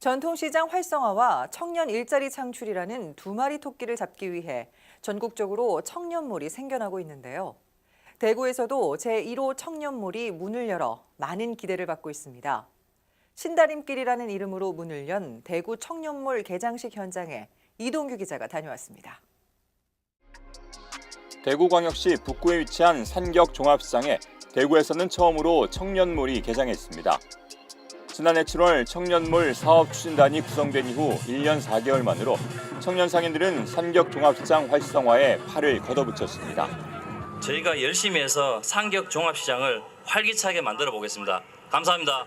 전통시장 활성화와 청년 일자리 창출이라는 두 마리 토끼를 잡기 위해 전국적으로 청년몰이 생겨나고 있는데요. 대구에서도 제1호 청년몰이 문을 열어 많은 기대를 받고 있습니다. 신다림길이라는 이름으로 문을 연 대구 청년몰 개장식 현장에 이동규 기자가 다녀왔습니다. 대구광역시 북구에 위치한 산격 종합시장에 대구에서는 처음으로 청년몰이 개장했습니다. 지난해 7월 청년몰 사업 추진단이 구성된 이후 1년 4개월 만으로 청년 상인들은 산격 종합시장 활성화에 팔을 걷어붙였습니다. 저희가 열심히 해서 상격 종합시장을 활기차게 만들어 보겠습니다. 감사합니다.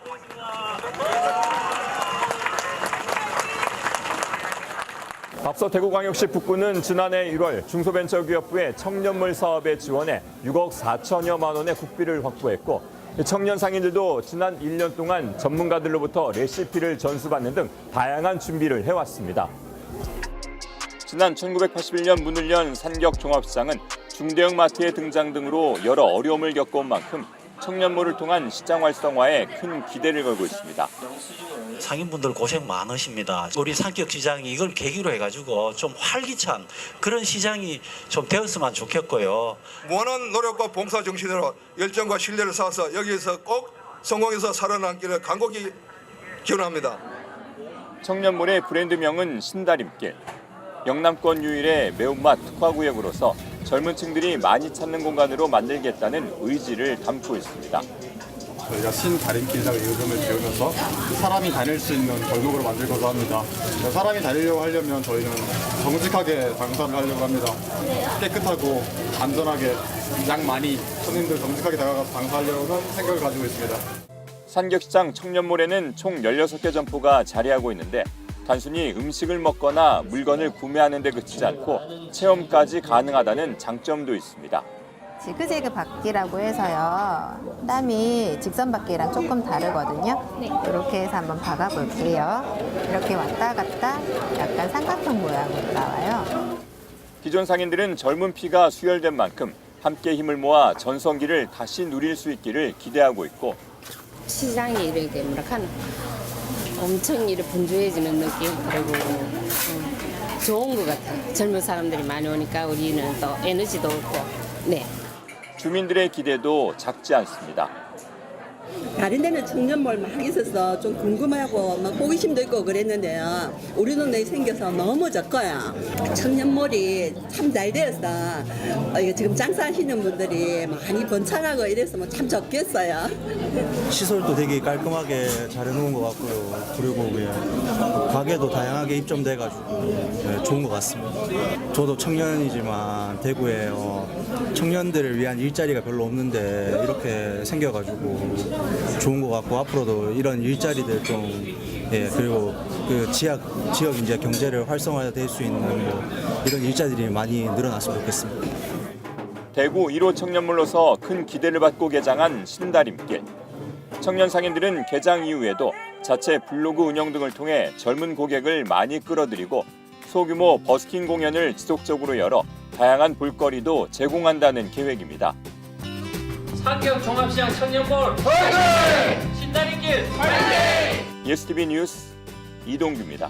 앞서 대구광역시 북구는 지난해 1월 중소벤처기업부의 청년몰 사업에 지원해 6억 4천여만 원의 국비를 확보했고 청년 상인들도 지난 1년 동안 전문가들로부터 레시피를 전수받는 등 다양한 준비를 해왔습니다. 지난 1981년 문을 연 산격 종합시장은 중대형 마트의 등장 등으로 여러 어려움을 겪어온 만큼 청년몰을 통한 시장 활성화에 큰 기대를 걸고 있습니다. 상인분들 고생 많으십니다. 우리 산격 시장이 이걸 계기로 해가지고 좀 활기찬 그런 시장이 좀 되었으면 좋겠고요. 무한한 노력과 봉사 정신으로 열정과 신뢰를 쌓아서 여기에서 꼭 성공해서 살아남기를 간곡히 기원합니다. 청년몰의 브랜드명은 신다림길. 영남권 유일의 매운맛 특화구역으로서 젊은 층들이 많이 찾는 공간으로 만들겠다는 의지를 담고 있습니다. 저희가 신다림길이라고 이름을 지으면서 사람이 다닐 수 있는 골목으로 만들고자 합니다. 사람이 다니려고 하려면 저희는 정직하게 장사를 하려고 합니다. 깨끗하고 안전하게 양 많이 손님들 정직하게 다가가서 장사하려는 생각을 가지고 있습니다. 산격시장 청년몰에는 총 16개 점포가 자리하고 있는데 단순히 음식을 먹거나 물건을 구매하는 데 그치지 않고 체험까지 가능하다는 장점도 있습니다. 지그재그 바퀴라고 해서요. 땀이 직선 바퀴랑 조금 다르거든요. 이렇게 해서 한번 박아볼게요. 이렇게 왔다 갔다 약간 삼각형 모양으로 나와요. 기존 상인들은 젊은 피가 수혈된 만큼 함께 힘을 모아 전성기를 다시 누릴 수 있기를 기대하고 있고 시장이 이렇게 뭐랄까나 엄청 이렇게 분주해지는 느낌 그리고 음, 좋은 것 같아요. 젊은 사람들이 많이 오니까 우리는 또 에너지도 없고 네. 주민들의 기대도 작지 않습니다. 다른 데는 청년몰 막 있어서 좀 궁금하고 막 호기심도 있고 그랬는데요. 우리 동네에 생겨서 너무 좋고요. 청년몰이 참 잘 되어서 어, 지금 장사하시는 분들이 많이 번창하고 이래서 뭐 참 좋겠어요. 시설도 되게 깔끔하게 잘 해놓은 것 같고요. 그리고 예, 가게도 다양하게 입점돼가지고 예, 좋은 것 같습니다. 저도 청년이지만 대구에 어, 청년들을 위한 일자리가 별로 없는데 이렇게 생겨가지고 좋은 것 같고 앞으로도 이런 일자리들 좀 예, 그리고 그 지역 지역 이제 경제를 활성화될 수 있는 뭐 이런 일자리들이 많이 늘어났으면 좋겠습니다. 대구 1호 청년몰로서 큰 기대를 받고 개장한 신다림길. 청년 상인들은 개장 이후에도 자체 블로그 운영 등을 통해 젊은 고객을 많이 끌어들이고 소규모 버스킹 공연을 지속적으로 열어 다양한 볼거리도 제공한다는 계획입니다. 상경 종합시장 청년몰 화이팅! 신다리길 화이팅! ESTV 뉴스 이동규입니다.